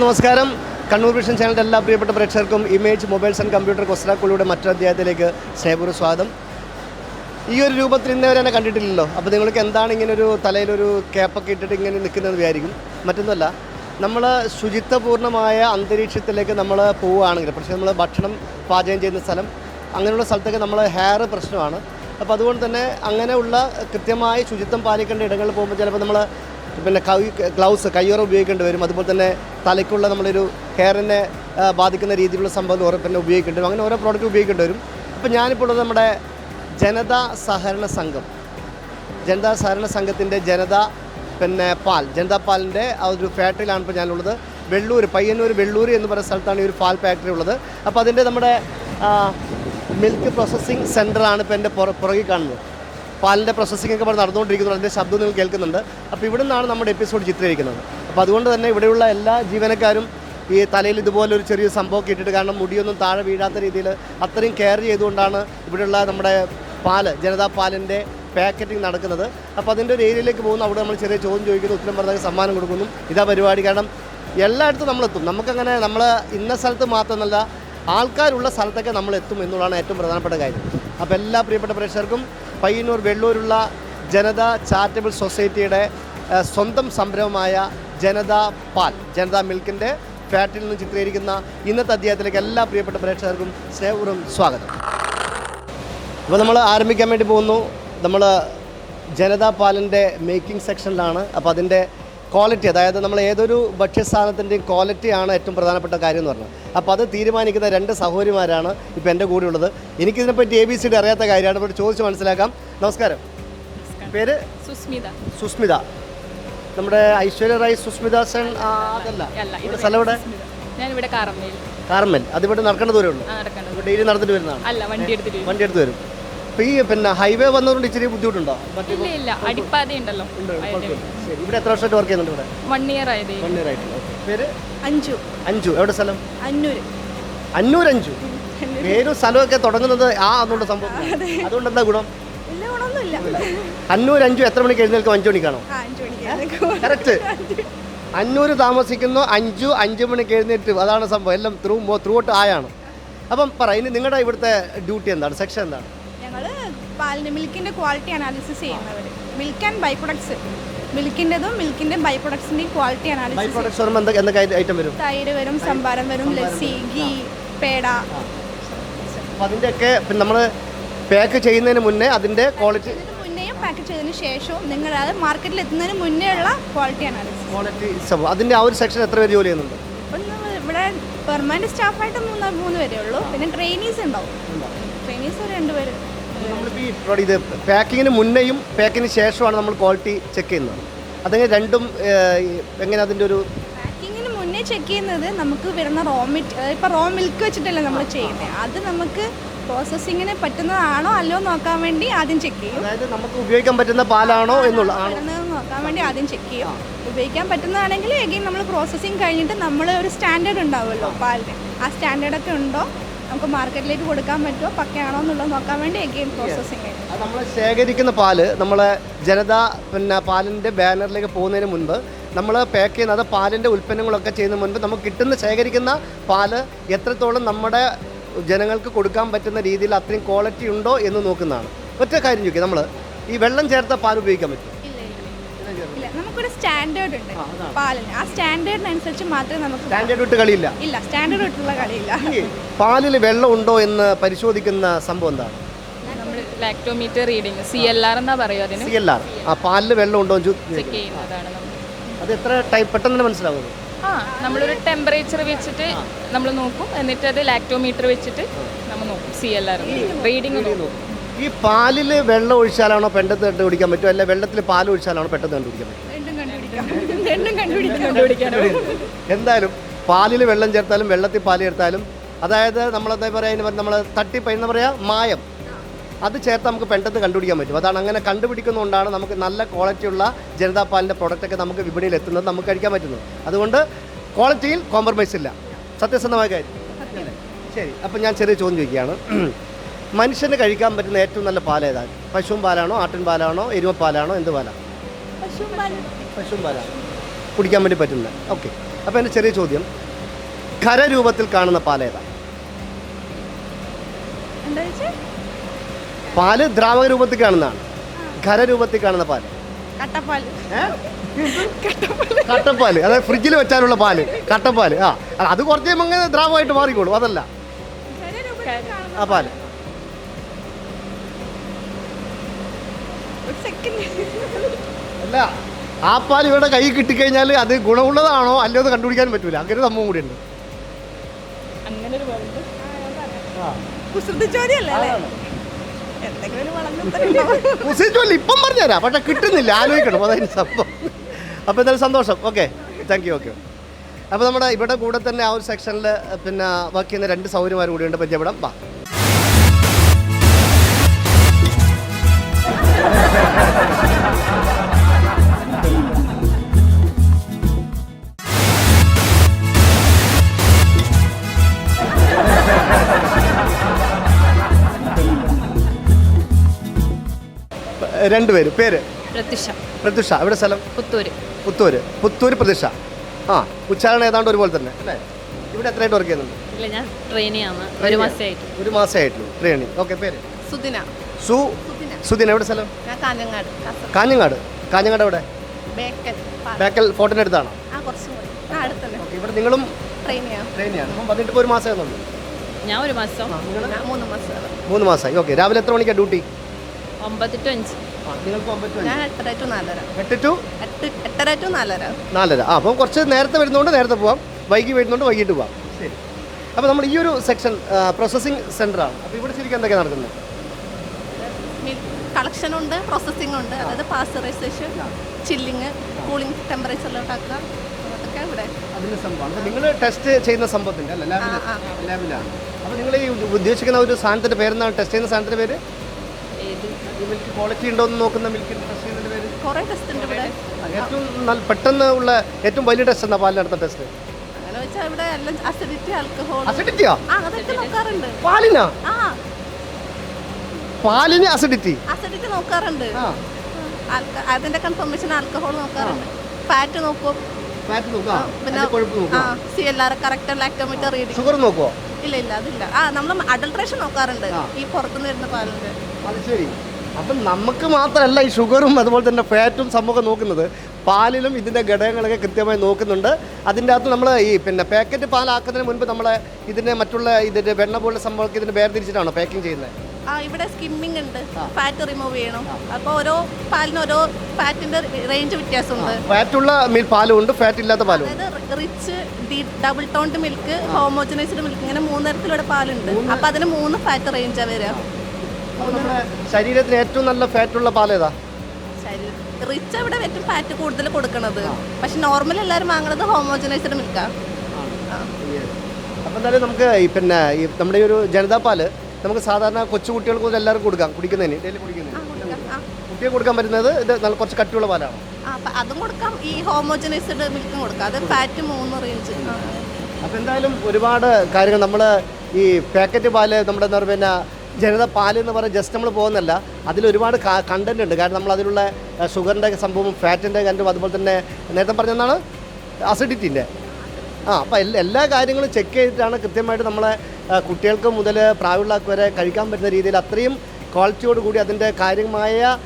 നമസ്കാരം. കണ്ണൂർ വിഷൻ ചാനലിന്റെ എല്ലാ പ്രിയപ്പെട്ട പ്രേക്ഷകർക്കും ഇമേജ് മൊബൈൽസ് ആൻഡ് കമ്പ്യൂട്ടർ കൊസ്രാക്കുളിയുടെ മറ്റൊരു അധ്യായത്തിലേക്ക് സ്നേഹപൂർവ സ്വാഗതം. ഈ ഒരു രൂപത്തിൽ ഇന്നവരെ എന്നെ കണ്ടിട്ടില്ലല്ലോ. അപ്പോൾ നിങ്ങൾക്ക് എന്താണ് ഇങ്ങനെ ഒരു തലയിലൊരു ക്യാപ്പൊക്കെ ഇട്ടിട്ട് ഇങ്ങനെ നിൽക്കുന്നത് വിചാരിക്കും. മറ്റൊന്നുമല്ല നമ്മൾ ശുചിത്വപൂർണമായ അന്തരീക്ഷത്തിലേക്ക് നമ്മൾ പോവുകയാണെങ്കിൽ പക്ഷേ നമ്മൾ ഭക്ഷണം പാചകം ചെയ്യുന്ന സ്ഥലം അങ്ങനെയുള്ള സ്ഥലത്തൊക്കെ നമ്മൾ ഹെയർ പ്രശ്നമാണ്. അപ്പോൾ അതുകൊണ്ട് തന്നെ അങ്ങനെയുള്ള കൃത്യമായി ശുചിത്വം പാലിക്കേണ്ട ഇടങ്ങളിൽ പോകുമ്പോൾ ചിലപ്പോൾ നമ്മൾ പിന്നെ കൈ ഗ്ലൗസ് കയ്യുറ ഉപയോഗിക്കേണ്ടി വരും. അതുപോലെ തന്നെ തലയ്ക്കുള്ള നമ്മളൊരു ഹെയറിനെ ബാധിക്കുന്ന രീതിയിലുള്ള സംഭവം പിന്നെ ഉപയോഗിക്കേണ്ടി വരും. അങ്ങനെ ഓരോ പ്രോഡക്റ്റ് ഉപയോഗിക്കേണ്ടി വരും. അപ്പോൾ ഞാനിപ്പോൾ ഉള്ളത് നമ്മുടെ ജനതാ സഹകരണ സംഘം. ജനതാ സഹകരണ സംഘത്തിന്റെ ജനത പിന്നെ പാൽ ജനതാ പാലിന്റെ ആ ഒരു ഫാക്ടറിയിലാണ് ഇപ്പോൾ ഞാനുള്ളത്. വെള്ളൂർ പയ്യന്നൂർ വെള്ളൂർ എന്ന് പറയുന്ന സ്ഥലത്താണ് ഈ ഒരു പാൽ ഫാക്ടറി ഉള്ളത്. അപ്പോൾ അതിന്റെ നമ്മുടെ മിൽക്ക് പ്രോസസ്സിംഗ് സെന്ററാണ് ഇപ്പോൾ എന്റെ പുറ പുറകിൽ കാണുന്നത്. പാലിന്റെ പ്രോസസ്സിംഗ് ഒക്കെ ഇവിടെ നടന്നുകൊണ്ടിരിക്കുന്നു. അതിന്റെ ശബ്ദം നിങ്ങൾ കേൾക്കുന്നുണ്ട്. അപ്പോൾ ഇവിടെ നിന്നാണ് നമ്മുടെ എപ്പിസോഡ് ചിത്രീകരിക്കുന്നത്. അപ്പോൾ അതുകൊണ്ട് തന്നെ ഇവിടെയുള്ള എല്ലാ ജീവനക്കാരും ഈ തലയിൽ ഇതുപോലെ ഒരു ചെറിയ സംഭവം ഇട്ടിട്ട് കാരണം മുടിയൊന്നും താഴെ വീഴാത്ത രീതിയിൽ അത്രയും കെയർ ചെയ്തുകൊണ്ടാണ് ഇവിടെയുള്ള നമ്മുടെ പാൽ ജനതാ പാലിന്റെ പാക്കറ്റിംഗ് നടക്കുന്നത്. അപ്പോൾ അതിന്റെ ഒരു ഏരിയയിലേക്ക് പോകുന്നു. അവിടെ നമ്മൾ ചെറിയ ചോദ്യം ചോദിക്കുന്നു ഉത്തരം പറഞ്ഞാൽ സമ്മാനം കൊടുക്കുന്നു. ഇതാ പരിപാടി. കാരണം എല്ലായിടത്തും നമ്മളെത്തും. നമുക്കങ്ങനെ നമ്മൾ ഇന്ന സ്ഥലത്ത് മാത്രമല്ല ആൾക്കാരുള്ള സ്ഥലത്തൊക്കെ നമ്മൾ എത്തും എന്നുള്ളതാണ് ഏറ്റവും പ്രധാനപ്പെട്ട കാര്യം. അപ്പോൾ എല്ലാ പ്രിയപ്പെട്ട പ്രേക്ഷകർക്കും പയ്യന്നൂർ വെള്ളൂരുള്ള ജനത ചാരിറ്റബിൾ സൊസൈറ്റിയുടെ സ്വന്തം സംരംഭമായ ജനതാ പാൽ ജനതാ മിൽക്കിന്റെ ഫാക്ടറിയിൽ നിന്ന് ചിത്രീകരിക്കുന്ന ഇന്നത്തെ അധ്യായത്തിലേക്ക് എല്ലാ പ്രിയപ്പെട്ട പ്രേക്ഷകർക്കും സ്നേഹപൂർവം സ്വാഗതം. അപ്പോൾ നമ്മൾ ആരംഭിക്കാൻ വേണ്ടി പോകുന്നു. നമ്മൾ ജനതാ പാലിന്റെ മേക്കിംഗ് സെക്ഷനിലാണ്. അപ്പോൾ അതിന്റെ ക്വാളിറ്റി അതായത് നമ്മൾ ഏതൊരു ഭക്ഷ്യസ്ഥാനത്തിന്റെയും ക്വാളിറ്റിയാണ് ഏറ്റവും പ്രധാനപ്പെട്ട കാര്യം എന്ന് പറഞ്ഞത്. അപ്പോൾ അത് തീരുമാനിക്കുന്ന രണ്ട് സഹോദരിമാരാണ് ഇപ്പോൾ എന്റെ കൂടെ ഉള്ളത്. എനിക്കിതിനെപ്പറ്റി എ ബി സി ഡി അറിയാത്ത കാര്യമാണ്. ഇവിടെ ചോദിച്ച് മനസ്സിലാക്കാം. നമസ്കാരം. പേര്? സുസ്മിത. സുസ്മിത. നമ്മുടെ ഐശ്വര്യ റായ് സുസ്മിത സെൻ അതല്ല. സ്ഥലം ഇവിടെ കാറമ്മയിൽ കാർമൽ. അതിവിടെ നടക്കേണ്ട ദൂരമുണ്ട് ഡെയിലി നടന്നിട്ട് വരുന്നതാണ്. വണ്ടി എടുത്ത് വരും. അപ്പോൾ ഈ പിന്നെ ഹൈവേ വന്നതുകൊണ്ട് ഇച്ചിരി ബുദ്ധിമുട്ടുണ്ടോ? ഇല്ല ഇല്ല. അടിപ്പാത ഉണ്ടല്ലോ. ഉണ്ട്, കുഴപ്പമില്ല. ശരി. ഇവിടെ എത്ര വർഷമായിട്ട് വർക്ക് ചെയ്യുന്നുണ്ട് ഇവിടെ? വൺ ഇയർ ആയതേ. വൺ ഇയർ ആയിട്ട് പേര്? അഞ്ചു അഞ്ചു എവിടെ സ്ഥലം? അന്നൂര്. അന്നൂർ അഞ്ചു പേരും സ്ഥലമൊക്കെ തുടങ്ങുന്നത് ആ എന്നുള്ള സംഭവം. അതുകൊണ്ട് എന്താ ഗുണം? ഇല്ല ഗുണമൊന്നുമില്ല. അന്നൂർ അഞ്ചു എത്ര മണിക്ക് എഴുന്നേൽക്കും? അഞ്ചു മണിക്കാണോ? ആ അഞ്ചു മണിക്ക് കറക്റ്റ്. അഞ്ഞൂറ് താമസിക്കുന്നു അഞ്ചു അഞ്ചു മണിക്ക് എഴുന്നേറ്റ്. അതാണ് സംഭവം. എല്ലാം ത്രൂ ത്രൂ ഔട്ട് ആയാണ്. അപ്പം പറ ഇനി നിങ്ങളുടെ ഇവിടുത്തെ ഡ്യൂട്ടി എന്താണ്? സെക്ഷൻ എന്താണ്? ഞങ്ങൾ പാലിന്റെ മിൽക്കിന്റെ ക്വാളിറ്റി അനാലിസിസ് ചെയ്യുന്നവർ. മിൽക്ക് ആൻഡ് ബൈ പ്രൊഡക്ട്സ് മിൽക്കിന്റെതും മിൽക്കിന്റെ ബൈ പ്രൊഡക്ട്സിന്റെയും ക്വാളിറ്റി ബൈ അനാലിസിസ് പ്രൊഡക്ട്സ് പറയുമ്പോൾ എന്തൊക്കെ എന്തൊക്കെ ഐറ്റം വരും? തൈര് വരും സംഭാരം വരും ലസ്സി ഗീ പേട. അതിന്റെയൊക്കെ പിന്നെ നമ്മൾ പാക്ക് ചെയ്യുന്നതിന് മുന്നേ അതിന്റെ ക്വാളിറ്റി ഇതിന് മുന്നേയും പാക്ക് ചെയ്തതിന് ശേഷവും നിങ്ങൾ അത് മാർക്കറ്റിൽ എത്തുന്നതിന് മുന്നേ ഉള്ള ക്വാളിറ്റി അനാലിസിസ്. ക്വാളിറ്റി സംഭവം അതിന്റെ ആ ഒരു സെക്ഷൻ എത്ര പേര് ജോലി ചെയ്യുന്നുണ്ട്? അപ്പം നമ്മൾ ഇവിടെ പെർമനന്റ് സ്റ്റാഫായിട്ട് മൂന്ന് മൂന്ന് പേരേ ഉള്ളൂ. പിന്നെ ട്രെയിനീസ് ഉണ്ടാവും. ട്രെയിനീസ് ഒരു രണ്ട് പേര്. നമ്മളിപ്പോൾ ഇത് പാക്കിങ്ങിന് മുന്നേയും പാക്കിങ്ങിന് ശേഷമാണ് നമ്മൾ ക്വാളിറ്റി ചെക്ക് ചെയ്യുന്നത്. അതെങ്ങനെ രണ്ടും എങ്ങനെ അതിന്റെ ഒരു പാക്കിങ്ങിന് മുന്നേ ചെക്ക് ചെയ്യുന്നത് നമുക്ക് വരുന്ന റോ മിറ്റ് ഇപ്പോൾ റോ മിൽക്ക് വെച്ചിട്ടല്ലേ നമ്മൾ ചെയ്യുന്നത് അത് നമുക്ക് പ്രോസസ്സിങ്ങിന് പറ്റുന്നതാണോ അല്ലോ നോക്കാൻ വേണ്ടി ആദ്യം ചെക്ക് ചെയ്യും. അതായത് നമുക്ക് ഉപയോഗിക്കാൻ പറ്റുന്ന പാലാണോ എന്നുള്ള നോക്കാൻ വേണ്ടി ആദ്യം ചെക്ക് ചെയ്യും. ഉപയോഗിക്കാൻ പറ്റുന്നതാണെങ്കിൽ എഗെയിൻ നമ്മൾ പ്രോസസ്സിങ് കഴിഞ്ഞിട്ട് നമ്മൾ ഒരു സ്റ്റാൻഡേർഡ് ഉണ്ടാവുമല്ലോ പാലിന്. ആ സ്റ്റാൻഡേർഡൊക്കെ ഉണ്ടോ? നമുക്ക് മാർക്കറ്റിലേക്ക് കൊടുക്കാൻ പറ്റുമോ? പക്കയാണോ എന്നുള്ളത് നോക്കാൻ വേണ്ടി എഗെയിൻ പ്രോസസ്സിങ് നമ്മൾ ശേഖരിക്കുന്ന പാൽ നമ്മളെ ജനത പിന്നെ പാലിന്റെ ബാനറിലേക്ക് പോകുന്നതിന് മുൻപ് നമ്മൾ പാക്ക് ചെയ്യുന്നത് പാലിന്റെ ഉൽപ്പന്നങ്ങളൊക്കെ ചെയ്യുന്ന മുൻപ് നമുക്ക് കിട്ടുന്ന ശേഖരിക്കുന്ന പാൽ എത്രത്തോളം നമ്മുടെ ജനങ്ങൾക്ക് കൊടുക്കാൻ പറ്റുന്ന രീതിയിൽ അത്രയും ക്വാളിറ്റി ഉണ്ടോ എന്ന് നോക്കുന്നതാണ്. ഒറ്റ കാര്യം ചോദിക്കുക നമ്മൾ ഈ വെള്ളം ചേർത്ത പാൽ ഉപയോഗിക്കാൻ പറ്റും സ്റ്റാൻഡേർഡ് ഉണ്ട്. പാലിന്. ആ സ്റ്റാൻഡേർഡിനനുസരിച്ച് മാത്രമേ നമുക്ക് സ്റ്റാൻഡേർഡ് വിട്ട് കളിയില്ല? ഇല്ല സ്റ്റാൻഡേർഡ് വിട്ടുള്ള കളിയില്ല. പാലിൽ വെള്ളം ഉണ്ടോ എന്ന് പരിശോധിക്കുന്ന സംഭവം എന്താണ്? നമ്മൾ lactometer reading C L R എന്നാ പറയുക അതിന്? സി എൽ ആർ ആ പാലിൽ വെള്ളം ഉണ്ടോ എന്ന് ചോ- ചെക്ക് ചെയ്യുന്നതാണ് നമ്മൾ അത് എത്ര ടൈപ്പ് പെട്ടെന്ന് തന്നെ ആ ആ നമ്മളൊരു ടെമ്പറേച്ചർ വെച്ചിട്ട് നമ്മൾ നോക്കും. എന്നിട്ട് അത് ലാക്ടോമീറ്റർ വെച്ചിട്ട് നമ്മൾ നോക്കും സി എൽ ആർ റീഡിങ് നോക്കും. ഈ പാലിൽ വെള്ളം ഒഴിച്ചാലാണോ പെട്ടെന്ന് കണ്ടുപിടിക്കാൻ പറ്റുമോ അല്ലെ വെള്ളത്തിൽ പാൽ ഒഴിച്ചാലാണോ പെട്ടെന്ന് കണ്ടുപിടിക്കാൻ പറ്റും? രണ്ടും എന്തായാലും പാലിൽ വെള്ളം ചേർത്താലും വെള്ളത്തിൽ പാൽ ചേർത്താലും അതായത് നമ്മളെന്താ പറയുക നമ്മൾ തട്ടിപ്പ എന്ന് പറയാ മായം. അത് ചേർത്ത് നമുക്ക് പെട്ടെന്ന് കണ്ടുപിടിക്കാൻ പറ്റും. അതാണ് അങ്ങനെ കണ്ടുപിടിക്കുന്നതുകൊണ്ടാണ് നമുക്ക് നല്ല ക്വാളിറ്റിയുള്ള ജനതാ പാലിന്റെ പ്രൊഡക്റ്റൊക്കെ നമുക്ക് വിപണിയിൽ എത്തുന്നത് നമുക്ക് കഴിക്കാൻ പറ്റുന്നത്. അതുകൊണ്ട് ക്വാളിറ്റിയിൽ കോംപ്രമൈസ് ഇല്ല. സത്യസന്ധമായ കാര്യം. ശരി അപ്പം ഞാൻ ചെറിയ ചോദ്യം ചോദിക്കുകയാണ്. മനുഷ്യന് കഴിക്കാൻ പറ്റുന്ന ഏറ്റവും നല്ല പാൽ ഏതാണ്? പശുവും പാലാണോ ആട്ടിൻ പാലാണോ എരുമ പാലാണോ എന്ത് പാലാണ് പശുവും പാലും. പശുവും പാലാണ് കുടിക്കാൻ വേണ്ടി പറ്റുന്നത്. ഓക്കെ അപ്പോൾ എന്റെ ചെറിയ ചോദ്യം. ഖരരൂപത്തിൽ കാണുന്ന പാലേതാ ഏതാ? പാൽ ദ്രാവക രൂപത്തിൽ കാണുന്നതാണ്. ഖരരൂപത്തിൽ കാണുന്ന പാൽ. കട്ടപ്പാൽ കട്ടപ്പാൽ. അതായത് ഫ്രിഡ്ജിൽ വെച്ചാലുള്ള പാൽ. കട്ടപ്പാൽ. ആ. അത് കുറച്ച് കഴിയുമ്പോൾ അങ്ങനെ ദ്രാവകമായിട്ട് മാറിക്കോളൂ. അതല്ല. ആ പാൽ. അല്ല. ആ പാൽ ഇവരുടെ കൈ കിട്ടിക്കഴിഞ്ഞാൽ അത് ഗുണമുള്ളതാണോ അല്ലയോ എന്ന് കണ്ടുപിടിക്കാൻ പറ്റൂല. അങ്ങനെ ഒരു സംഭവം കൂടിയുണ്ട്. അങ്ങനെ ഒരു വേൾഡ് കുസൃതി ചോദ്യമല്ലേ എന്തെങ്കിലും ഒരു വളർന്നു മുസ്ലിം ഇപ്പം പറഞ്ഞുതരാം. പക്ഷെ കിട്ടുന്നില്ല. ആലോചിക്കണം. അതായത് സംഭവം. അപ്പോൾ എന്തായാലും സന്തോഷം. ഓക്കെ താങ്ക് യു ഓക്കെ അപ്പോൾ നമ്മുടെ ഇവിടെ കൂടെ തന്നെ ആ ഒരു സെക്ഷനിൽ പിന്നെ വർക്ക് ചെയ്യുന്ന രണ്ട് സൗകര്യമാരും കൂടിയുണ്ട് പരിചയപ്പെടാം. വാ. രണ്ടുപേരും. പേര്? പ്രത്യക്ഷ പ്രത്യുഷ. എവിടെ സ്ഥലം? പുത്തൂര്. പുത്തൂര്. പുത്തൂര് പ്രതിഷ ആ ഉച്ചാരണം ഏതാണ്ട് ഒരുപോലെ തന്നെ അല്ലേ? ഇവിടെ എത്രയായിട്ട് വർക്ക് ചെയ്യുന്നുണ്ട്? ഇല്ല ഞാൻ ട്രെയിനിയാണ് ഒരു മാസമായിട്ട് ഒരു മാസമായിട്ടുള്ളൂ ട്രെയിനിങ് ഓക്കെ പേര്? സുദിന. സു സുദിന. എവിടെ സ്ഥലം? ഞാൻ കാഞ്ഞങ്ങാട്. കാസർഗോഡ്. കാഞ്ഞങ്ങാട്. കാഞ്ഞങ്ങാട് എവിടെ? ബേക്കൽ പാല. ബേക്കൽ ഫോർട്ടിന്റെ അടുത്താണോ. ആ കുറച്ചും കൂടി. ആ അടുത്തന്നെ ഓക്കെ ഇവിടെ നിങ്ങളും ട്രെയിൻ ട്രെയിനിയാണ് അപ്പം വന്നിട്ട് ഇപ്പോൾ ഒരു മാസം ആകുന്നുള്ളൂ ഞാൻ ഒരു മാസം. ഞാൻ മൂന്ന് മാസം. മൂന്ന് മാസമായി ഓക്കെ രാവിലെ എത്ര മണിക്കാണ് ഡ്യൂട്ടി ഒമ്പത് ടു അഞ്ച്. ഞാൻ എട്ടര ടു നാലര. എട്ട് ടു? എട്ട് എട്ടര ടു നാലര. നാലര. ആ അപ്പം കുറച്ച് നേരത്തെ വരുന്നതുകൊണ്ട് നേരത്തെ പോവാം. വൈകി വരുന്നതുകൊണ്ട് വൈകിട്ട് പോവാം. ശരി. അപ്പോൾ നമ്മൾ ഈ ഒരു സെക്ഷൻ പ്രോസസ്സിംഗ് സെന്ററാണ് അപ്പോൾ ഇവിടെ ശരിക്കും എന്തൊക്കെ നടക്കുന്നത്? കളക്ഷൻ ഉണ്ട് പ്രോസസ്സിംഗ് ഉണ്ട്. അതായത് പാസ്റ്ററൈസേഷൻ ചില്ലിങ് കൂളിംഗ് ടെമ്പറേച്ചറിലോട്ടാക്കുക അതൊക്കെ ഇവിടെ. അതിന്റെ സംഭവം. നിങ്ങൾ ടെസ്റ്റ് ചെയ്യുന്ന സംഭവത്തിന്റെ അല്ല. ലാബിലാണ്. അപ്പോൾ നിങ്ങൾ ഈ ഉദ്ദേശിക്കുന്ന ഒരു സാധനത്തിന്റെ പേരെന്താണ്? ടെസ്റ്റ് ചെയ്യുന്ന സാധനത്തിന്റെ പേര്? ഈ മിൽക്ക് ക്വാളിറ്റി ഉണ്ടോ എന്ന് നോക്കുന്ന മിൽക്ക് പേര്. കുറേ ടെസ്റ്റ് ഉണ്ട് ഇവിടെ. ഏറ്റവും നല്ല പെട്ടെന്ന് ഉള്ള ഏറ്റവും വലിയ ടെസ്റ്റ് എന്നാ പാലിന് നടത്തുന്ന ടെസ്റ്റ് അങ്ങനെ വെച്ചാൽ ഇവിടെ എല്ലാം അസിഡിറ്റി ആൽക്കഹോൾ അസിഡിറ്റിയാ ആ? അതൊക്കെ നോക്കാറുണ്ട്. പാലിനാ? ആ. പാലിന് അസിഡിറ്റി അസിഡിറ്റി നോക്കാറുണ്ട്. അതിന്റെ കൺഫർമേഷൻ ആൽക്കഹോൾ നോക്കാറുണ്ട്. ഫാറ്റ് നോക്കും. ഫാറ്റ് പിന്നെ C L R correct lactometer reading sugar നോക്കുമോ ഇല്ല ഇല്ല അതില്ല. ആ നമ്മൾ അഡൾട്രേഷൻ നോക്കാറുണ്ട്. ഈ പുറത്തുനിന്ന് വരുന്ന പാലിന്റെ. അത് ശരി. അപ്പം നമുക്ക് മാത്രമല്ല ഈ ഷുഗറും അതുപോലെ തന്നെ ഫാറ്റും സംഭവം നോക്കുന്നത്. പാലിലും ഇതിന്റെ ഘടകങ്ങളൊക്കെ കൃത്യമായി നോക്കുന്നുണ്ട്. അതിന്റെ അകത്ത് നമ്മൾ ഈ പിന്നെ പാക്കറ്റ് പാലാക്കുന്നതിന് മുൻപ് നമ്മൾ ഇതിന്റെ മറ്റുള്ള ഇതിന്റെ വെണ്ണ പോലുള്ള സംഭവമൊക്കെ ഇതിന് വേർതിരിച്ചിട്ടാണോ പാക്കിംഗ് ചെയ്യുന്നത്? ആ ഇവിടെ സ്കിമ്മിങ് ഉണ്ട്. ഫാറ്റ് റിമൂവ് ചെയ്യണം. അപ്പോൾ ഓരോ പാലിന് ഓരോ ഫാറ്റിന്റെ റേഞ്ച് വ്യത്യാസമുണ്ട്. ഫാറ്റുള്ള പാലും ഉണ്ട് ഫാറ്റ് ഇല്ലാത്ത പാലും അതായത് rich double toned milk homogenised milk ഇങ്ങനെ മൂന്ന് തരത്തിലുള്ള പാലുണ്ട്. അപ്പോൾ അതിന് മൂന്ന് ഫാറ്റ് റേഞ്ചാണ് വരിക. അപ്പോൾ നമ്മുടെ ശരീരത്തിന് ഏറ്റവും നല്ല ഫാറ്റ് ഫാറ്റുള്ള പാലേതാ റിച്ച് അവിടെ ഏറ്റവും ഫാറ്റ് കൂടുതൽ കൊടുക്കണത്. പക്ഷെ നോർമൽ എല്ലാവരും വാങ്ങണത് ഹോമോജനൈസ്ഡ് മിൽക്കാ അപ്പോൾ എന്തായാലും നമുക്ക് പിന്നെ ഈ നമ്മുടെ ഈ ഒരു ജനതാ പാൽ നമുക്ക് സാധാരണ കൊച്ചു കുട്ടികൾക്ക് എല്ലാവർക്കും കൊടുക്കാം കുടിക്കുന്നതിന്. ഡെയിലി കുടിക്കുന്നതിന്. കുട്ടിയെ കൊടുക്കാൻ പറ്റുന്നത് ഇത് നല്ല കുറച്ച് കട്ടിയുള്ള പാലാണ്? അതും കൊടുക്കാം. ഈ ഹോമോജനൈസ്ഡ് മിൽക്കും കൊടുക്കാം. അത് ഫാറ്റ് മൂന്ന് റേഞ്ച് അപ്പോൾ എന്തായാലും ഒരുപാട് കാര്യങ്ങൾ നമ്മൾ ഈ പാക്കറ്റ് പാൽ നമ്മുടെ എന്താ പറയുക പിന്നെ ജനത പാൽ എന്ന് പറഞ്ഞാൽ ജസ്റ്റ് നമ്മൾ പോകുന്നല്ല അതിലൊരുപാട് കണ്ടന്റ് ഉണ്ട്. കാരണം നമ്മൾ അതിലുള്ള ഷുഗറിന്റെ സംഭവം ഫാറ്റിന്റെ കണ്ടും അതുപോലെ തന്നെ നേരത്തെ പറഞ്ഞെന്നാണ് അസിഡിറ്റിന്റെ ആ അപ്പോൾ എല്ലാ എല്ലാ കാര്യങ്ങളും ചെക്ക് ചെയ്തിട്ടാണ് കൃത്യമായിട്ട് നമ്മളെ കുട്ടികൾക്ക് മുതൽ പ്രായമുള്ളവർക്ക് വരെ കഴിക്കാൻ പറ്റുന്ന രീതിയിൽ അത്രയും ക്വാളിറ്റിയോട് കൂടി അതിന്റെ കാര്യമായ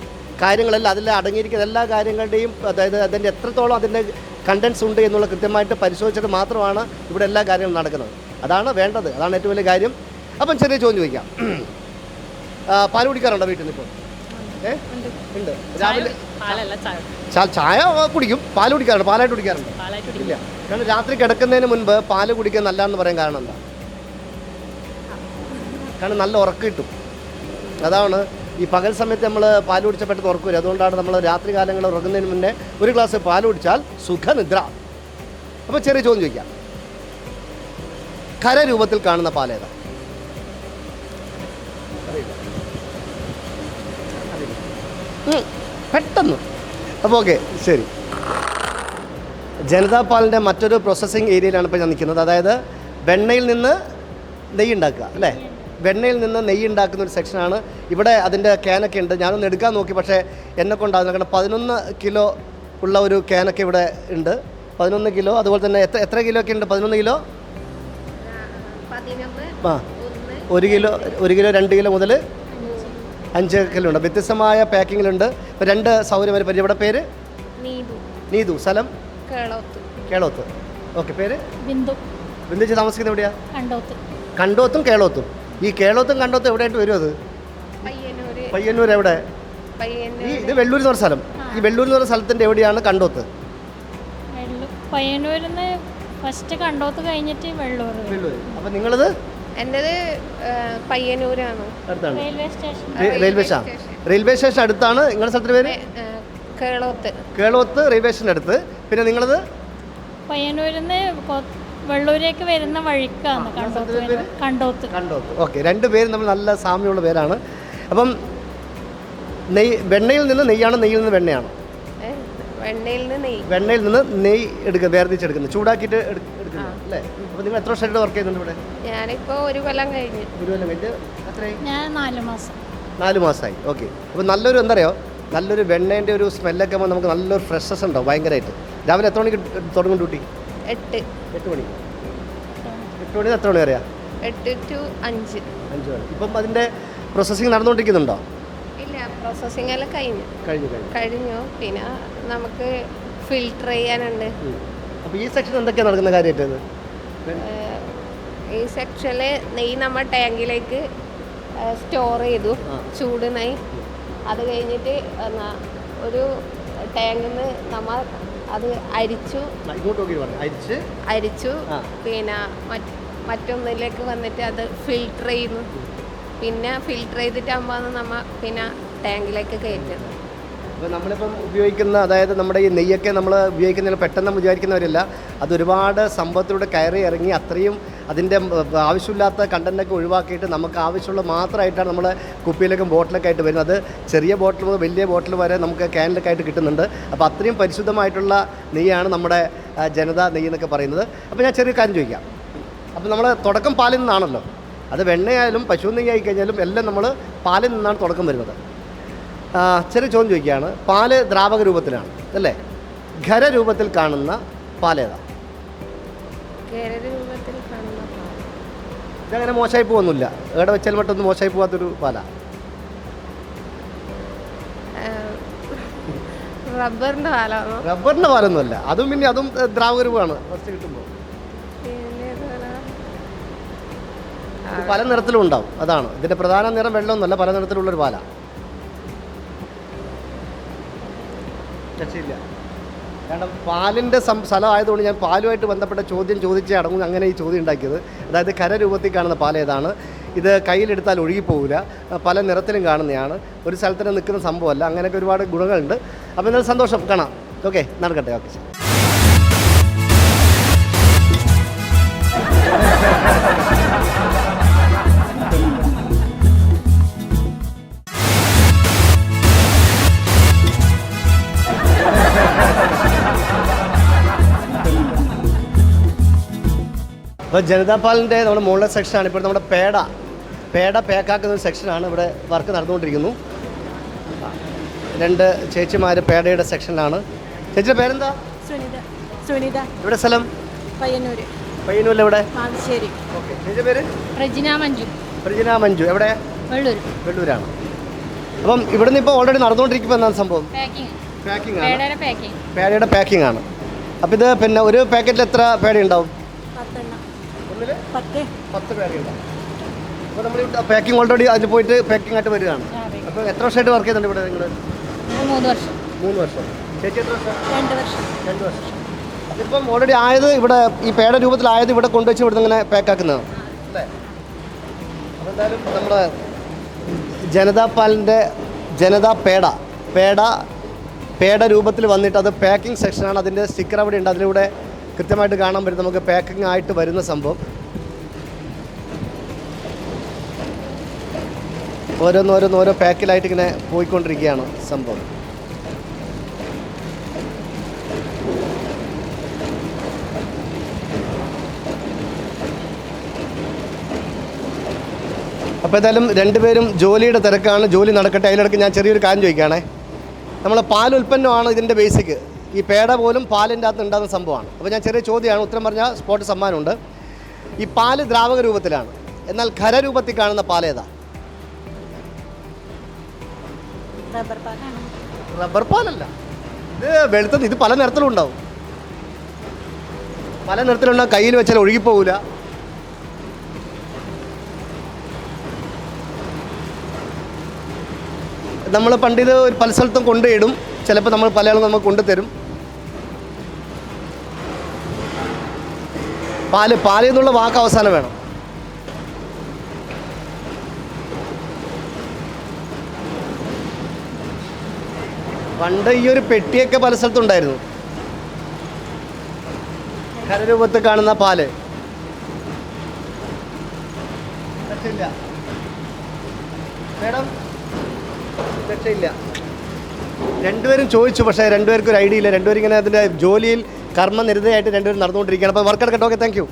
കാര്യങ്ങളെല്ലാം അതിൽ അടങ്ങിയിരിക്കുന്ന എല്ലാ കാര്യങ്ങളുടെയും അതായത് അതിന്റെ എത്രത്തോളം അതിന്റെ കണ്ടൻസ് ഉണ്ട് എന്നുള്ള കൃത്യമായിട്ട് പരിശോധിച്ചിട്ട് മാത്രമാണ് ഇവിടെ എല്ലാ കാര്യങ്ങളും നടക്കുന്നത്. അതാണ് വേണ്ടത്. അതാണ് ഏറ്റവും വലിയ കാര്യം. അപ്പം ചെറിയ ചോദ്യം ചോദിക്കാം. പാൽ കുടിക്കാറുണ്ടോ വീട്ടിൽ നിന്ന് ഇപ്പോൾ? ഉണ്ട്. രാവിലെ ചായ. കുടിക്കും. പാൽ കുടിക്കാറുണ്ട്. പാലായിട്ട് കുടിക്കാറുണ്ട്. ഇല്ല. കാരണം രാത്രി കിടക്കുന്നതിന് മുൻപ് പാൽ കുടിക്കാൻ നല്ലതെന്ന് പറയാൻ കാരണം എന്താ? കാരണം നല്ല ഉറക്കം കിട്ടും. അതാണ് ഈ പകൽ സമയത്ത് നമ്മൾ പാൽ കുടിച്ചാൽ പെട്ടെന്ന് ഉറക്കം വരും. അതുകൊണ്ടാണ് നമ്മൾ രാത്രി കാലങ്ങളിൽ ഉറങ്ങുന്നതിന് മുന്നേ ഒരു ഗ്ലാസ് പാൽ കുടിച്ചാൽ സുഖനിദ്ര. അപ്പോൾ ചെറിയ ചോദ്യം ചോദിക്കാം. ഖര രൂപത്തിൽ കാണുന്ന പാലേതാ? പെട്ടെന്ന്. അപ്പോൾ ഓക്കെ ശരി. ജനതാ പാലിന്റെ മറ്റൊരു പ്രോസസ്സിങ് ഏരിയയിലാണ് ഇപ്പോൾ ഞാൻ നിൽക്കുന്നത്. അതായത് വെണ്ണയിൽ നിന്ന് നെയ്യ് ഉണ്ടാക്കുക അല്ലേ? വെണ്ണയിൽ നിന്ന് നെയ്യ് ഉണ്ടാക്കുന്ന ഒരു സെക്ഷനാണ് ഇവിടെ അതിന്റെ ക്യാനൊക്കെ ഉണ്ട്. ഞാനൊന്ന് എടുക്കാൻ നോക്കി പക്ഷേ എന്നെ കൊണ്ടാകുന്ന കാരണം പതിനൊന്ന് കിലോ ഉള്ള ഒരു ക്യാനൊക്കെ ഇവിടെ ഉണ്ട്. പതിനൊന്ന് കിലോ അതുപോലെ തന്നെ എത്ര എത്ര കിലോ ഒക്കെ ഉണ്ട്? പതിനൊന്ന് കിലോ? ആ ഒരു കിലോ ഒരു കിലോ രണ്ട് കിലോ മുതൽ അഞ്ച് കിലോ വ്യത്യസ്തമായ പാക്കിങ്ങിലുണ്ട്. രണ്ട് സൗകര്യം വരെ പരിചയം. ഇവിടെ പേര്? നീതു. സ്ഥലം? കേളോത്ത്. ഓക്കെ പേര്? ബിന്ദു. ബിന്ദുച്ച് താമസിക്കുന്നത് എവിടെയാ? കണ്ടോത്ത്. കണ്ടോത്തും കേളോത്തും. ഈ കേളോത്തും കണ്ടോത്തും എവിടെയായിട്ട് വരും അത്? പയ്യന്നൂർ എവിടെ? ഈ ഇത് വെള്ളൂർ എന്ന് പറഞ്ഞ സ്ഥലം. ഈ വെള്ളൂർ എന്ന് പറഞ്ഞ സ്ഥലത്തിന്റെ എവിടെയാണ് കണ്ടോത്ത്? പയ്യന്നൂരിൽ നിന്ന് ഫസ്റ്റ് കണ്ടോത്ത് കഴിഞ്ഞിട്ട് വെള്ളൂർ വെള്ളൂർ അപ്പം നിങ്ങളത് എന്റെത് പയ്യന്നൂരാണ്. അടുത്താണ്. Railway station. Railway station. Railway station. അടുത്താണ്. നിങ്ങളുടെ സ്ഥലത്തിന് പേര്? കേളോത്ത്. കേളോത്ത് റെയിൽവേ സ്റ്റേഷന്റെ അടുത്ത്. പിന്നെ നിങ്ങളത്? പയ്യന്നൂരിൽ നിന്ന് വെള്ളൂരേക്ക് വരുന്ന വഴിക്കാണ് കണ്ടോത്ത്. കണ്ടോത്ത്. കണ്ടോത്ത്. ഓക്കെ രണ്ട് പേര് നമ്മൾ നല്ല സാമ്യമുള്ള പേരാണ്. അപ്പം നെയ് വെണ്ണയിൽ നിന്ന് നെയ്യാണ് നെയ്യിൽ നിന്ന് വെണ്ണയാണ്. വെണ്ണയിൽ നിന്ന് നെയ്യ്. വെണ്ണയിൽ നിന്ന് നെയ്യ് എടുക്കുക വേർതിരിച്ചെടുക്കുന്നത്. ചൂടാക്കിയിട്ട് അല്ലേ? അപ്പോൾ നിങ്ങൾ എത്ര വർഷമായിട്ട് വർക്ക് ചെയ്യുന്നുണ്ട് ഇവിടെ? ഞാനിപ്പോൾ ഒരു കൊല്ലം കഴിഞ്ഞു. ഒരു കൊല്ലം കഴിഞ്ഞ്. എത്രയായി? ഞാൻ നാല് മാസം. നാല് മാസമായി. ഓക്കെ അപ്പോൾ നല്ലൊരു എന്താ അറിയോ നല്ലൊരു വെണ്ണേന്റെ ഒരു സ്മെല്ലൊക്കെ ആകുമ്പോൾ നമുക്ക് നല്ലൊരു ഫ്രഷസ് ഉണ്ടാവും ഭയങ്കരമായിട്ട് രാവിലെ എത്ര മണിക്ക് തുടങ്ങും ഡ്യൂട്ടി എട്ട്. എട്ട് മണി. എട്ട് മണി എത്ര മണി അറിയാം എട്ട് ടു അഞ്ച്. അഞ്ച് മണി. ഇപ്പം അതിന്റെ പ്രോസസ്സിങ് നടന്നുകൊണ്ടിരിക്കുന്നുണ്ടോ? ഇല്ല പ്രോസസ്സിംഗ് എല്ലാം കഴിഞ്ഞു. കഴിഞ്ഞു കഴിഞ്ഞു. കഴിഞ്ഞു. പിന്നെ നമുക്ക് ഫിൽട്ടർ ചെയ്യാനുണ്ട്. അപ്പോൾ ഈ സെക്ഷൻ എന്തൊക്കെയാണ് നടക്കുന്ന കാര്യമായിട്ട് ഈ സെക്ഷനിൽ നെയ്യ് നമ്മൾ ടാങ്കിലേക്ക് സ്റ്റോർ ചെയ്തു. ചൂട് നെയ്യ്. അത് കഴിഞ്ഞിട്ട് എന്നാ ഒരു ടാങ്കിൽ നിന്ന് നമ്മൾ അത് അരിച്ചു. അരിച്ചു. പിന്നെ മറ്റൊന്നിലേക്ക് വന്നിട്ട് അത് ഫിൽട്ടർ ചെയ്യുന്നു. പിന്നെ ഫിൽട്ടർ ചെയ്തിട്ടാകുമ്പോൾ നമ്മൾ പിന്നെ ടാങ്കിലേക്ക് കയറ്റുന്നത് അപ്പോൾ നമ്മളിപ്പം ഉപയോഗിക്കുന്ന അതായത് നമ്മുടെ ഈ നെയ്യൊക്കെ നമ്മൾ ഉപയോഗിക്കുന്നതിൽ പെട്ടെന്ന് വിചാരിക്കുന്നവരില്ല. വിചാരിക്കുന്നവരല്ല അത് ഒരുപാട് സമ്പത്തിലൂടെ കയറി ഇറങ്ങി അത്രയും അതിന്റെ ആവശ്യമില്ലാത്ത കണ്ടന്റൊക്കെ ഒഴിവാക്കിയിട്ട് നമുക്ക് ആവശ്യമുള്ള മാത്രമായിട്ടാണ് നമ്മൾ കുപ്പിയിലേക്കും ബോട്ടിലൊക്കെ ആയിട്ട് വരുന്നത്. അത് ചെറിയ ബോട്ടിൽ മുതൽ വലിയ ബോട്ടിൽ വരെ നമുക്ക് ക്യാനിലൊക്കെ ആയിട്ട് കിട്ടുന്നുണ്ട്. അപ്പോൾ അത്രയും പരിശുദ്ധമായിട്ടുള്ള നെയ്യാണ് നമ്മുടെ ജനത നെയ്യ് എന്നൊക്കെ പറയുന്നത്. അപ്പോൾ ഞാൻ ചെറിയ കാര്യം ചോദിക്കാം. അപ്പോൾ നമ്മൾ തുടക്കം പാലിൽ നിന്നാണല്ലോ. അത് വെണ്ണയായാലും പശു നെയ്യായി കഴിഞ്ഞാലും എല്ലാം നമ്മൾ പാലിൽ നിന്നാണ് തുടക്കം വരുന്നത്. ചെറിയ ചോദ്യം ചോദിക്കുകയാണ്. പാൽ ദ്രാവക രൂപത്തിലാണ് അല്ലേ? ഖരരൂപത്തിൽ കാണുന്ന പാലേതാ. ഇതങ്ങനെ മോശമായി പോകുന്നില്ല. എവിടെ വെച്ചാൽ മറ്റൊന്നും മോശമായി പോകാത്തൊരു പാലാ. റബ്ബറിന്റെ പാലാണോ? റബ്ബറിന്റെ പാലൊന്നുമല്ല. അതും പിന്നെ അതും ദ്രാവക രൂപമാണ്. ഫസ്റ്റ് കിട്ടുമ്പോൾ. പല നിറത്തിലും ഉണ്ടാവും. അതാണ്. ഇതിന്റെ പ്രധാന നിറം വെള്ളമൊന്നുമല്ല. പല നിറത്തിലുള്ളൊരു പാലാണ് രക്ഷയില്ല. കാരണം പാലിന്റെ സം സ്ഥലമായതുകൊണ്ട് ഞാൻ പാലുമായിട്ട് ബന്ധപ്പെട്ട ചോദ്യം ചോദിച്ചേ അടങ്ങും അങ്ങനെ ഈ ചോദ്യം ഉണ്ടാക്കിയത്. അതായത് കരരൂപത്തിൽ കാണുന്ന പാൽ ഏതാണ്? ഇത് കയ്യിലെടുത്താൽ ഒഴുകിപ്പോവില്ല പല നിറത്തിലും കാണുന്നതാണ് ഒരു സ്ഥലത്തിന് നിൽക്കുന്ന സംഭവമല്ല അങ്ങനെയൊക്കെ ഒരുപാട് ഗുണങ്ങളുണ്ട്. അപ്പോൾ എന്നാൽ സന്തോഷം. കാണാം. ഓക്കെ നടക്കട്ടെ. ഓക്കെ ശരി. അപ്പോൾ ജനതാപാലിന്റെ നമ്മുടെ മുകളിലെ സെക്ഷനാണ് ഇപ്പോൾ നമ്മുടെ പേട പേട പേക്കാക്കുന്ന ഒരു സെക്ഷനാണ് ഇവിടെ വർക്ക് നടന്നുകൊണ്ടിരിക്കുന്നു. രണ്ട് ചേച്ചിമാർ പേടയുടെ സെക്ഷനിലാണ് ചേച്ചിയുടെ പേരെന്താ? സുനിത സുനിത. ഇവിടെ സ്ഥലം? പയ്യന്നൂർ പയ്യന്നൂരിൽ എവിടെ? മാവശ്ശേരി. ഓക്കെ. ചേച്ചിയുടെ പേര്? പ്രജിന മഞ്ജു. പ്രജിന മഞ്ജു. എവിടെ? വെള്ളൂർ വെള്ളൂരാണ്. അപ്പം ഇവിടുന്ന് ഇപ്പോൾ ഓൾറെഡി നടന്നുകൊണ്ടിരിക്കുമ്പോൾ എന്താണ് സംഭവം? പാക്കിംഗ് പാക്കിംഗ് ആണ്. പേടയുടെ പാക്കിംഗ് ആണ്. അപ്പോൾ ഇത് പിന്നെ ഒരു പാക്കറ്റിൽ എത്ര പേട ഉണ്ടാവും പത്തെണ്ണം ഒന്നിൽ പത്ത്. ഉണ്ടാവും അപ്പോൾ നമ്മൾ പാക്കിംഗ് ഓൾറെഡി അതിൽ പോയിട്ട് പാക്കിംഗ് ആയിട്ട് വരികയാണ്. അപ്പോൾ എത്ര വർഷമായിട്ട് വർക്ക് ചെയ്യുന്നുണ്ട് ഇവിടെ നിങ്ങൾ മൂന്ന് വർഷം. മൂന്ന് വർഷം. ചേച്ചി എത്ര വർഷം? രണ്ട് വർഷം. രണ്ട് വർഷം. അതിപ്പം ഓൾറെഡി ആയത് ഇവിടെ ഈ പേട രൂപത്തിലായത് ഇവിടെ കൊണ്ടുവച്ച് ഇവിടെ ഇങ്ങനെ പാക്കാക്കുന്നതാണ് അല്ലേ? അപ്പോൾ എന്തായാലും നമ്മുടെ ജനതാ പാലിന്റെ ജനതാ പേട പേട പേട രൂപത്തിൽ വന്നിട്ട് അത് പാക്കിംഗ് സെക്ഷനാണ് അതിന്റെ സ്റ്റിക്കർ അവിടെ ഉണ്ട്. അതിലൂടെ കൃത്യമായിട്ട് കാണാൻ പറ്റും. നമുക്ക് പാക്കിംഗ് ആയിട്ട് വരുന്ന സംഭവം. ഓരോന്നോരോന്ന് ഓരോ പാക്കിലായിട്ട് ഇങ്ങനെ പോയിക്കൊണ്ടിരിക്കുകയാണ് സംഭവം. അപ്പോൾ ഏതായാലും രണ്ടുപേരും ജോലിയുടെ തിരക്കാണ്. ജോലി നടക്കട്ടെ. അതിലിടയ്ക്ക് ഞാൻ ചെറിയൊരു കാര്യം ചോദിക്കുകയാണേ. നമ്മൾ പാലുൽപ്പന്നമാണ് ഇതിന്റെ ബേസിക് ഈ പേട പോലും പാലിന്റെ അകത്ത് ഉണ്ടാകുന്ന സംഭവമാണ്. അപ്പോൾ ഞാൻ ചെറിയ ചോദ്യമാണ്. ഉത്തരം പറഞ്ഞാൽ സ്പോട്ട് സമ്മാനമുണ്ട്. ഈ പാൽ ദ്രാവക രൂപത്തിലാണ്. എന്നാൽ ഖരരൂപത്തിൽ കാണുന്ന പാലേതാ റബ്ബർ പാലല്ല. ഇത് വെളുത്തത് ഇത് പല നിറത്തിലും ഉണ്ടാവും. പല നിറത്തിലുണ്ടാവും കയ്യിൽ വെച്ചാൽ ഒഴുകിപ്പോകില്ല നമ്മൾ പണ്ടിത് ഒരു പല സ്ഥലത്തും കൊണ്ടുപോയിടും ചിലപ്പോൾ നമ്മൾ പല ആളും നമുക്ക് കൊണ്ടുതരും. പാൽ പാൽ എന്നുള്ള വാക്ക് അവസാനം വേണം. പണ്ട് ഈ ഒരു പെട്ടിയൊക്കെ പല സ്ഥലത്തുണ്ടായിരുന്നു ഖരരൂപത്തിൽ കാണുന്ന പാൽ. രക്ഷയില്ല രണ്ടുപേരും ചോദിച്ചു പക്ഷേ രണ്ടുപേർക്കും ഒരു ഐഡിയ ഇല്ല രണ്ടുപേരും ഇങ്ങനെ അതിന്റെ ജോലിയിൽ കർമ്മനിരതയായിട്ട് രണ്ടുപേരും നടന്നുകൊണ്ടിരിക്കുകയാണ്. അപ്പോൾ വർക്ക് എടുക്കട്ടെ. ഓക്കെ താങ്ക് യു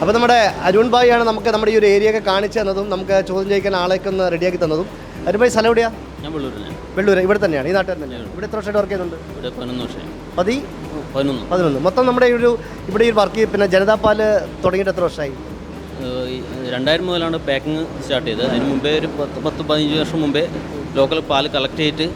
അപ്പോൾ നമ്മുടെ അരുൺ ഭായിയാണ് നമുക്ക് നമ്മുടെ ഈ ഒരു ഏരിയ ഒക്കെ കാണിച്ചു തന്നതും നമുക്ക് ചോദ്യം ചെയ്യിക്കാൻ ആളെയൊക്കെ ഒന്ന് റെഡിയാക്കി തന്നതും. അരുൺ ഭായി സ്ഥലം എവിടെയാ? ഞാൻ വെള്ളൂരിലാണ് വെള്ളൂർ ഇവിടെ തന്നെയാണ്. ഈ നാട്ടിൽ തന്നെയാണ് ഇവിടെ എത്ര വർഷമായിട്ട് വർക്ക് ചെയ്യുന്നുണ്ട്? ഇവിടെ പതിനൊന്ന് വർഷം പതി? പതിനൊന്ന്. പതിനൊന്ന്. മൊത്തം നമ്മുടെ ഈ ഒരു ഇവിടെ ഈ വർക്ക് പിന്നെ ജനതാ പാൽ തുടങ്ങിയിട്ട് എത്ര വർഷമായി? രണ്ടായിരം മുതലാണ് പാക്കിങ് സ്റ്റാർട്ട് ചെയ്തത്. അതിന് മുമ്പേ ഒരു പത്ത് പത്ത് പതിനഞ്ച് വർഷം മുമ്പേ ലോക്കൽ പാൽ കളക്ട് ചെയ്തിട്ട്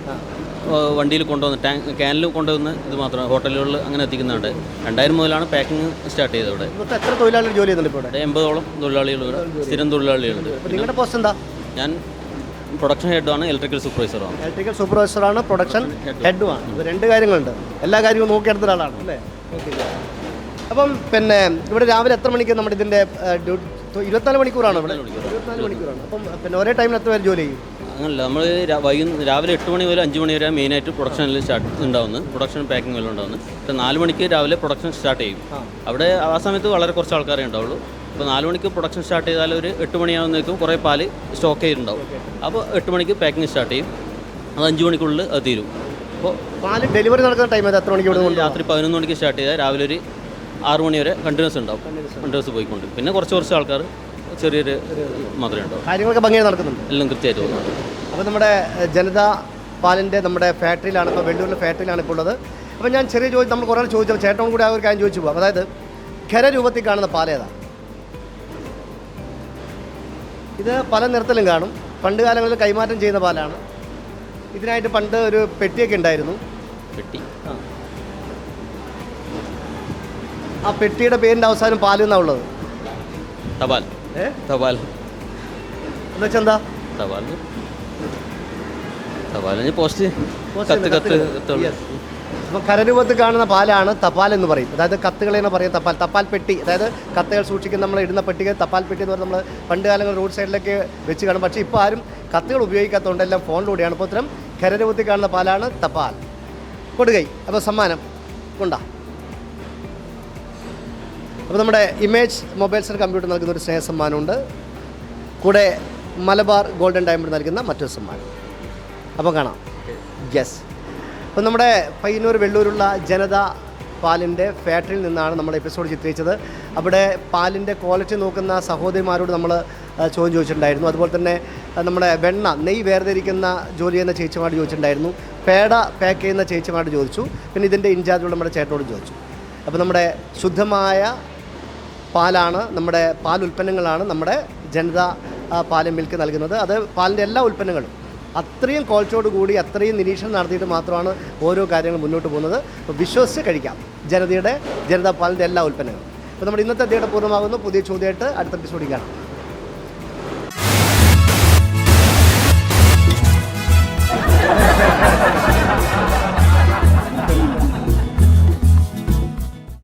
വണ്ടിയിൽ കൊണ്ടുവന്ന് ടാങ്ക് ക്യാനിൽ കൊണ്ടുവന്ന് ഇത് മാത്രം ഹോട്ടലുകളിൽ അങ്ങനെ എത്തിക്കുന്നുണ്ട് രണ്ടായിരം മുതലാണ് പാക്കിംഗ് സ്റ്റാർട്ട് ചെയ്തത് ഇവിടെ. എത്ര തൊഴിലാളികൾ ജോലി ചെയ്യുന്നുണ്ട് ഇവിടെ? എൺപതോളം തൊഴിലാളികൾ ഇവിടെ സ്ഥിരം തൊഴിലാളികളുണ്ട്. നിങ്ങളുടെ പോസ്റ്റ് എന്താ? ഞാൻ പ്രൊഡക്ഷൻ ഹെഡുമാണ് ഇലക്ട്രിക്കൽ സൂപ്പർവൈസറാണ് ഇലക്ട്രിക്കൽ സൂപ്പർവൈസറാണ് പ്രൊഡക്ഷൻ ഹെഡുമാണ് രണ്ട് കാര്യങ്ങളുണ്ട്. എല്ലാ കാര്യവും നോക്കിയെടുത്ത ഒരാളാണ് അല്ലേ? അപ്പം പിന്നെ ഇവിടെ രാവിലെ എത്ര മണിക്ക് നമ്മുടെ ഇതിന്റെ ഇരുപത്തിനാല് മണിക്കൂറാണ് ഇവിടെ. ഇരുപത്തിനാല് മണിക്കൂറാണ്. അപ്പം പിന്നെ ഒരേ ടൈമിൽ എത്ര പേര് ജോലി ചെയ്യും? അങ്ങനല്ല. നമ്മൾ വൈകുന്ന രാവിലെ എട്ട് മണി മുതൽ അഞ്ച് മണി വരെ മെയിനായിട്ട് പ്രൊഡക്ഷനിൽ സ്റ്റാർട്ട് ഉണ്ടാവുന്നത് പ്രൊഡക്ഷൻ പാക്കിംഗ് എല്ലാം ഉണ്ടാവുന്നത് ഇപ്പോൾ നാല് മണിക്ക് രാവിലെ പ്രൊഡക്ഷൻ സ്റ്റാർട്ട് ചെയ്യും. അവിടെ ആ സമയത്ത് വളരെ കുറച്ച് ആൾക്കാരെ ഉണ്ടാവുള്ളൂ. അപ്പോൾ നാല് മണിക്ക് പ്രൊഡക്ഷൻ സ്റ്റാർട്ട് ചെയ്താൽ ഒരു എട്ട് മണിയാകുന്നേക്കും കുറേ പാൽ സ്റ്റോക്ക് ചെയ്തിട്ടുണ്ടാവും. അപ്പോൾ എട്ട് മണിക്ക് പാക്കിംഗ് സ്റ്റാർട്ട് ചെയ്യും. അത് അഞ്ച് മണിക്കുള്ളിൽ അത് തീരും. അപ്പോൾ പാൽ ഡെലിവറി നടക്കുന്ന ടൈം എത്ര മണിക്ക് രാത്രി പതിനൊന്ന് മണിക്ക് സ്റ്റാർട്ട് ചെയ്താൽ രാവിലെ ഒരു ആറ് മണി വരെ കണ്ടിന്യൂസ് ഉണ്ടാവും. കണ്ടിന്യൂസ് പോയിക്കൊണ്ട് പിന്നെ കുറച്ച് കുറച്ച് ആൾക്കാർ ചെറിയൊരു മാത്രമേ ഉണ്ടോ കാര്യങ്ങളൊക്കെ ഭംഗിയായി നടക്കുന്നുണ്ട്. എല്ലാം കൃത്യമായിട്ട് പോകുന്നുണ്ട് അപ്പോൾ നമ്മുടെ ജനത പാലിന്റെ നമ്മുടെ ഫാക്ടറിയിലാണ് ഇപ്പോൾ വെള്ളൂരിലെ ഫാക്ടറിയിലാണ് ഇപ്പോൾ ഉള്ളത്. അപ്പോൾ ഞാൻ ചെറിയ ചോദിച്ചു നമ്മൾ കുറേ ചോദിച്ചു ചേട്ടനും കൂടി ആ ഒരു കാര്യം ചോദിച്ചു പോകാം അതായത് ഖരരൂപത്തിൽ കാണുന്ന പാലേതാ ഇത് പല നിറത്തിലും കാണും. പണ്ട് കാലങ്ങളിൽ കൈമാറ്റം ചെയ്യുന്ന പാലാണ്. ഇതിനായിട്ട് പണ്ട് ഒരു പെട്ടിയൊക്കെ ഉണ്ടായിരുന്നു. പെട്ടി? ആ. പെട്ടിയുടെ പേരിന്റെ അവസാനം പാലെന്നാണ് ഉള്ളത്? തപാൽ. തപാൽ എന്നുവെച്ചാൽ എന്താ തപാൽ തപാൽ പോസ്റ്റ് കത്ത് കത്ത് അപ്പോൾ കരരൂപത്തിൽ കാണുന്ന പാലാണ് തപാൽ എന്ന് പറയും. അതായത് കത്തുകൾ എന്ന് പറയും തപാൽ. തപാൽ പെട്ടി. അതായത് കത്തുകൾ സൂക്ഷിക്കുന്ന നമ്മൾ ഇടുന്ന പെട്ടികൾ തപാൽ പെട്ടി എന്ന് പറഞ്ഞാൽ നമ്മൾ പണ്ട് കാലങ്ങൾ റോഡ് സൈഡിലൊക്കെ വെച്ച് കാണും. പക്ഷേ ഇപ്പോൾ ആരും കത്തുകൾ ഉപയോഗിക്കാത്തതുകൊണ്ട് എല്ലാം ഫോണിലൂടെയാണ്. അപ്പോൾ ഇത്തരം കരരൂപത്തിൽ കാണുന്ന പാലാണ് തപാൽ. കൊടുകൈ. അപ്പോൾ സമ്മാനം. കൊണ്ടാ. അപ്പോൾ നമ്മുടെ ഇമേജ് മൊബൈൽസ് ആൻഡ് കമ്പ്യൂട്ടർ നൽകുന്ന ഒരു സ്നേഹ സമ്മാനമുണ്ട് കൂടെ മലബാർ ഗോൾഡൻ ഡയമണ്ട് നൽകുന്ന മറ്റൊരു സമ്മാനം. അപ്പോൾ കാണാം. യെസ് അപ്പോൾ നമ്മുടെ പയ്യന്നൂർ വെള്ളൂരുള്ള ജനത പാലിന്റെ ഫാക്ടറിയിൽ നിന്നാണ് നമ്മൾ എപ്പിസോഡ് ചിത്രീകരിച്ചത്. അവിടെ പാലിന്റെ ക്വാളിറ്റി നോക്കുന്ന സഹോദരിമാരോട് നമ്മൾ ചോദ്യം ചോദിച്ചിട്ടുണ്ടായിരുന്നു. അതുപോലെ തന്നെ നമ്മുടെ വെണ്ണ നെയ്യ് വേർതിരിക്കുന്ന ജോലി ചെയ്യുന്ന ചേച്ചിമാരോട് ചോദിച്ചിട്ടുണ്ടായിരുന്നു. പേട പാക്ക് ചെയ്യുന്ന ചേച്ചിമാരോട് ചോദിച്ചു. പിന്നെ ഇതിന്റെ ഇൻചാർജുള്ള നമ്മുടെ ചേട്ടനോട് ചോദിച്ചു. അപ്പോൾ നമ്മുടെ ശുദ്ധമായ പാലാണ് നമ്മുടെ പാൽ ഉൽപ്പന്നങ്ങളാണ് നമ്മുടെ ജനത പാൽ മിൽക്ക് നൽകുന്നത്. അത് പാലിന്റെ എല്ലാ ഉൽപ്പന്നങ്ങളും അത്രയും ക്വാളിറ്റിയോട് കൂടി അത്രയും നിരീക്ഷണം നടത്തിയിട്ട് മാത്രമാണ് ഓരോ കാര്യങ്ങൾ മുന്നോട്ട് പോകുന്നത്. വിശ്വസിച്ച് കഴിക്കാം ജനതയുടെ ജനതാ പാലിന്റെ എല്ലാ ഉൽപ്പന്നങ്ങളും. അപ്പോൾ നമ്മുടെ ഇന്നത്തെ അദ്ദേഹം പൂർണമാകുന്നു. പുതിയ ചോദ്യമായിട്ട് അടുത്ത എപ്പിസോഡിൽ കാണാം.